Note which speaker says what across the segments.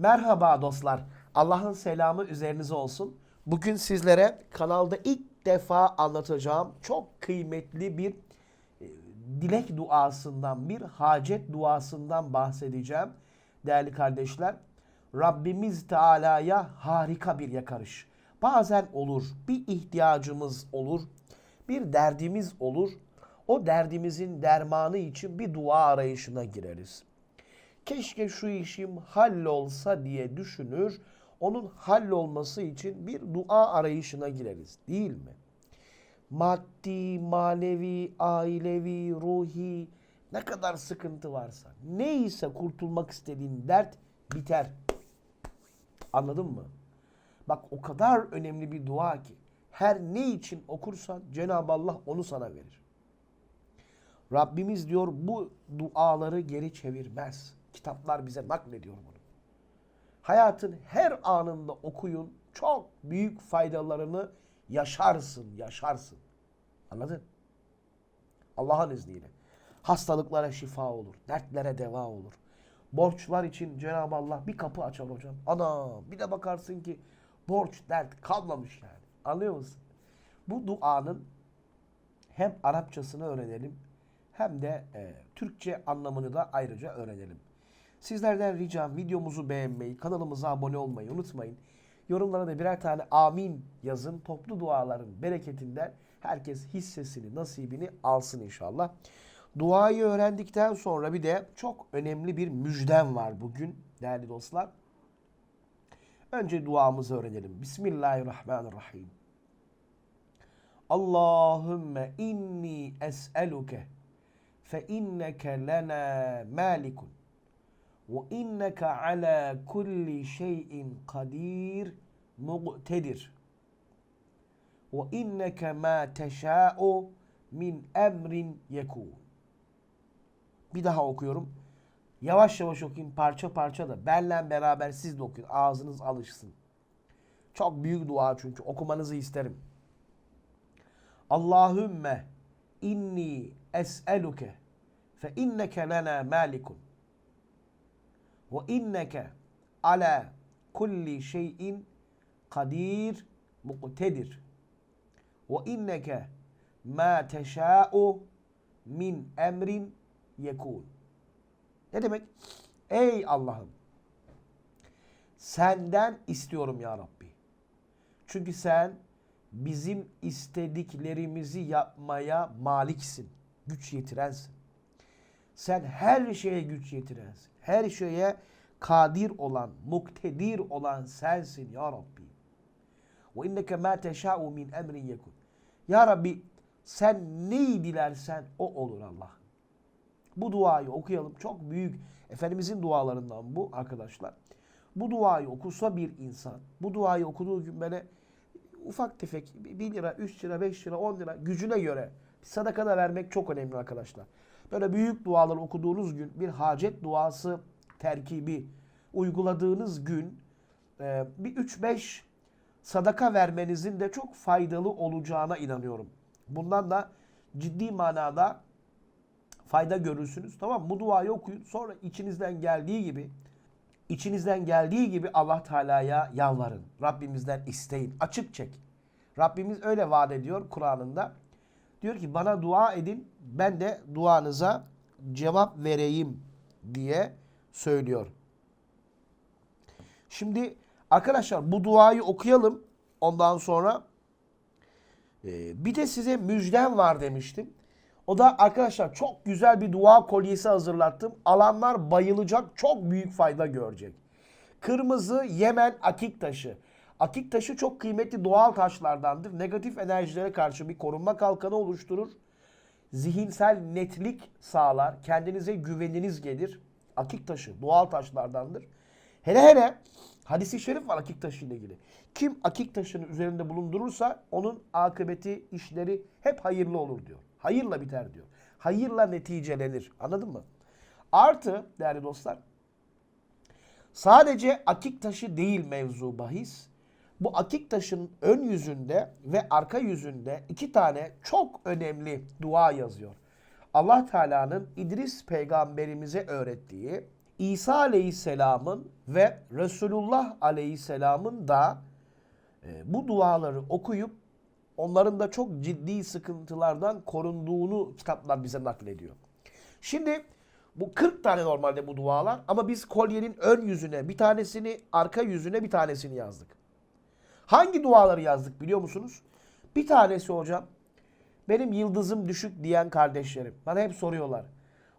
Speaker 1: Merhaba dostlar. Allah'ın selamı üzerinize olsun. Bugün sizlere kanalda ilk defa anlatacağım çok kıymetli bir e, dilek duasından, bir hacet duasından bahsedeceğim. Değerli kardeşler, Rabbimiz Teala'ya harika bir yakarış. Bazen olur, bir ihtiyacımız olur, bir derdimiz olur. O derdimizin dermanı için bir dua arayışına gireriz keşke şu işim hallolsa diye düşünür. Onun hallolması için bir dua arayışına gireriz değil mi? Maddi, manevi, ailevi, ruhi ne kadar sıkıntı varsa neyse kurtulmak istediğin dert biter. Anladın mı? Bak o kadar önemli bir dua ki her ne için okursan Cenab-ı Allah onu sana verir. Rabbimiz diyor bu duaları geri çevirmez. Kitaplar bize naklediyor bunu. Hayatın her anında okuyun. Çok büyük faydalarını yaşarsın, yaşarsın. Anladın? Allah'ın izniyle. Hastalıklara şifa olur. Dertlere deva olur. Borçlar için Cenab-ı Allah bir kapı açar hocam. Ana bir de bakarsın ki borç, dert kalmamış yani. Anlıyor musun? Bu duanın hem Arapçasını öğrenelim hem de e, Türkçe anlamını da ayrıca öğrenelim. Sizlerden ricam videomuzu beğenmeyi, kanalımıza abone olmayı unutmayın. Yorumlara da birer tane amin yazın. Toplu duaların bereketinden herkes hissesini, nasibini alsın inşallah. Duayı öğrendikten sonra bir de çok önemli bir müjdem var bugün değerli dostlar. Önce duamızı öğrenelim. Bismillahirrahmanirrahim. Allahümme inni es'eluke fe inneke lena malikun ve inneke ala kulli şeyin kadir muqtedir ve inneke ma teşâ'u min emrin yekûn. Bir daha okuyorum. Yavaş yavaş okuyun parça parça da. Benle beraber siz de okuyun. Ağzınız alışsın. Çok büyük dua çünkü okumanızı isterim. Allahümme inni es'eluke fe inneke lena malikun ve inneke ala kulli şeyin kadir muqtedir ve inneke ma teşâ'u min emrin yekûn. Ne demek? Ey Allah'ım senden istiyorum ya Rabbi. Çünkü sen bizim istediklerimizi yapmaya maliksin. Güç yetirensin. Sen her şeye güç yetirensin. Her şeye kadir olan, muktedir olan sensin ya Rabbi. Ve inneke ma teşâ'u min emrin yekun. Ya Rabbi sen neyi dilersen o olur Allah. Bu duayı okuyalım. Çok büyük Efendimizin dualarından bu arkadaşlar. Bu duayı okusa bir insan, bu duayı okuduğu gün böyle ufak tefek 1 lira, 3 lira, 5 lira, 10 lira gücüne göre sadaka da vermek çok önemli arkadaşlar. Böyle büyük dualar okuduğunuz gün bir hacet duası terkibi uyguladığınız gün e, bir 3-5 sadaka vermenizin de çok faydalı olacağına inanıyorum. Bundan da ciddi manada fayda görürsünüz. Tamam? Bu duayı okuyun. Sonra içinizden geldiği gibi içinizden geldiği gibi Allah Teala'ya yalvarın. Rabbimizden isteyin. Açık çek. Rabbimiz öyle vaat ediyor Kur'an'ında. Diyor ki bana dua edin ben de duanıza cevap vereyim diye söylüyor. Şimdi arkadaşlar bu duayı okuyalım. Ondan sonra e, bir de size müjdem var demiştim. O da arkadaşlar çok güzel bir dua kolyesi hazırlattım. Alanlar bayılacak, çok büyük fayda görecek. Kırmızı Yemen akik taşı. Akik taşı çok kıymetli doğal taşlardandır. Negatif enerjilere karşı bir korunma kalkanı oluşturur. Zihinsel netlik sağlar. Kendinize güveniniz gelir. Akik taşı doğal taşlardandır. Hele hele hadisi şerif var akik taşı ile ilgili. Kim akik taşının üzerinde bulundurursa onun akıbeti, işleri hep hayırlı olur diyor. Hayırla biter diyor. Hayırla neticelenir. Anladın mı? Artı değerli dostlar sadece akik taşı değil mevzu bahis. Bu akik taşın ön yüzünde ve arka yüzünde iki tane çok önemli dua yazıyor. Allah Teala'nın İdris peygamberimize öğrettiği İsa Aleyhisselam'ın ve Resulullah Aleyhisselam'ın da e, bu duaları okuyup onların da çok ciddi sıkıntılardan korunduğunu kitaplar bize naklediyor. Şimdi bu 40 tane normalde bu dualar ama biz kolyenin ön yüzüne bir tanesini, arka yüzüne bir tanesini yazdık. Hangi duaları yazdık biliyor musunuz? Bir tanesi hocam benim yıldızım düşük diyen kardeşlerim. Bana hep soruyorlar.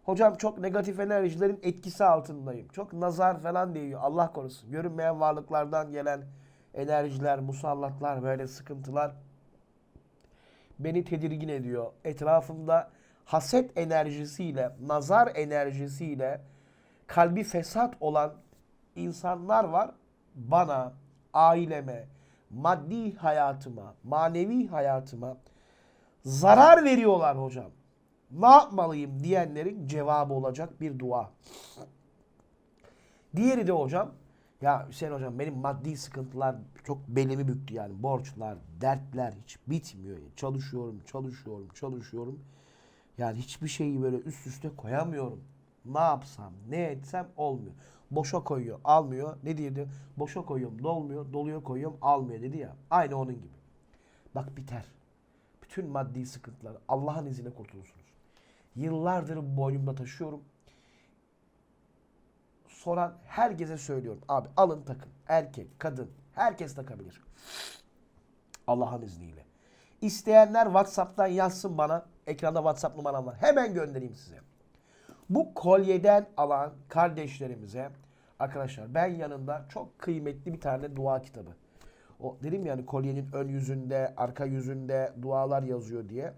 Speaker 1: Hocam çok negatif enerjilerin etkisi altındayım. Çok nazar falan değiyor. Allah korusun. Görünmeyen varlıklardan gelen enerjiler, musallatlar, böyle sıkıntılar beni tedirgin ediyor. Etrafımda haset enerjisiyle, nazar enerjisiyle kalbi fesat olan insanlar var. Bana, aileme, maddi hayatıma, manevi hayatıma zarar veriyorlar hocam. Ne yapmalıyım diyenlerin cevabı olacak bir dua. Diğeri de hocam ya Hüseyin hocam benim maddi sıkıntılar çok belimi büktü yani. Borçlar, dertler hiç bitmiyor. Çalışıyorum, çalışıyorum, çalışıyorum. Yani hiçbir şeyi böyle üst üste koyamıyorum. Ne yapsam, ne etsem olmuyor. Boşa koyuyor, almıyor. Ne diyordu? Boşa koyuyorum, dolmuyor. Doluyor koyuyorum, almıyor dedi ya. Aynı onun gibi. Bak biter. Bütün maddi sıkıntılar Allah'ın izniyle kurtulursunuz. Yıllardır boynumda taşıyorum soran herkese söylüyorum. Abi alın takın. Erkek, kadın herkes takabilir. Allah'ın izniyle. İsteyenler WhatsApp'tan yazsın bana. Ekranda WhatsApp numaram var. Hemen göndereyim size. Bu kolyeden alan kardeşlerimize arkadaşlar ben yanında çok kıymetli bir tane dua kitabı. O dedim yani kolyenin ön yüzünde, arka yüzünde dualar yazıyor diye.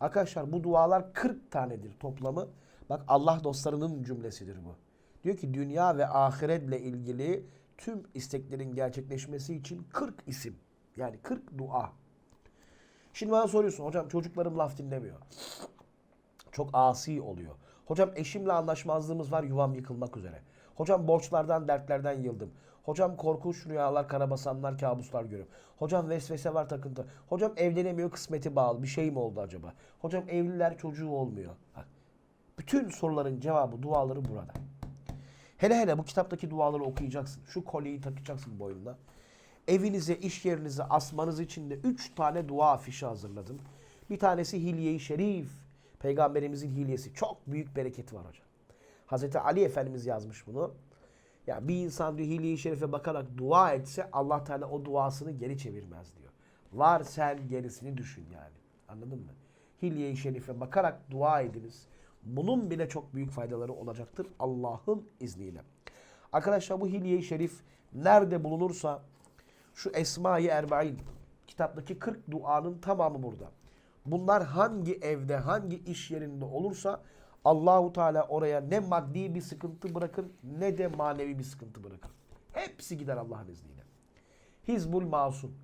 Speaker 1: Arkadaşlar bu dualar 40 tanedir toplamı. Bak Allah dostlarının cümlesidir bu. Diyor ki dünya ve ahiretle ilgili tüm isteklerin gerçekleşmesi için 40 isim. Yani 40 dua. Şimdi bana soruyorsun hocam çocuklarım laf dinlemiyor. Çok asi oluyor. Hocam eşimle anlaşmazlığımız var yuvam yıkılmak üzere. Hocam borçlardan dertlerden yıldım. Hocam korkunç rüyalar, karabasanlar, kabuslar görüyorum. Hocam vesvese var takıntı. Hocam evlenemiyor kısmeti bağlı. Bir şey mi oldu acaba? Hocam evliler çocuğu olmuyor. Bak, bütün soruların cevabı, duaları burada. Hele hele bu kitaptaki duaları okuyacaksın. Şu kolyeyi takacaksın boynuna. Evinize, iş yerinize asmanız için de 3 tane dua afişi hazırladım. Bir tanesi Hilye-i Şerif. Peygamberimizin hilyesi. Çok büyük bereketi var hocam. Hazreti Ali Efendimiz yazmış bunu. Ya bir insan diyor Hilye-i Şerif'e bakarak dua etse Allah Teala o duasını geri çevirmez diyor. Var sen gerisini düşün yani. Anladın mı? Hilye-i Şerif'e bakarak dua ediniz. Bunun bile çok büyük faydaları olacaktır Allah'ın izniyle. Arkadaşlar bu Hilye-i Şerif nerede bulunursa şu Esma-i Erbain kitaptaki 40 duanın tamamı burada. Bunlar hangi evde, hangi iş yerinde olursa Allahu Teala oraya ne maddi bir sıkıntı bırakır ne de manevi bir sıkıntı bırakır. Hepsi gider Allah'ın izniyle. Hizbul Masum.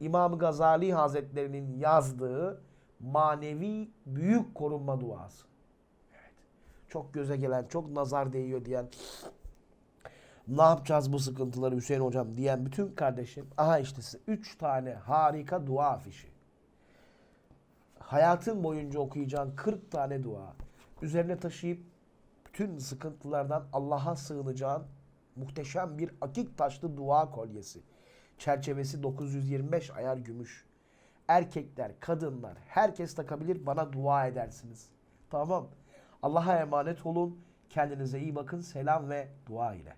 Speaker 1: İmam Gazali Hazretlerinin yazdığı manevi büyük korunma duası. Evet. Çok göze gelen, çok nazar değiyor diyen, ne yapacağız bu sıkıntıları Hüseyin hocam diyen bütün kardeşim, aha işte size 3 tane harika dua afişi. Hayatın boyunca okuyacağın 40 tane dua. Üzerine taşıyıp bütün sıkıntılardan Allah'a sığınacağın muhteşem bir akik taşlı dua kolyesi. Çerçevesi 925 ayar gümüş. Erkekler, kadınlar, herkes takabilir. Bana dua edersiniz. Tamam. Allah'a emanet olun. Kendinize iyi bakın. Selam ve dua ile.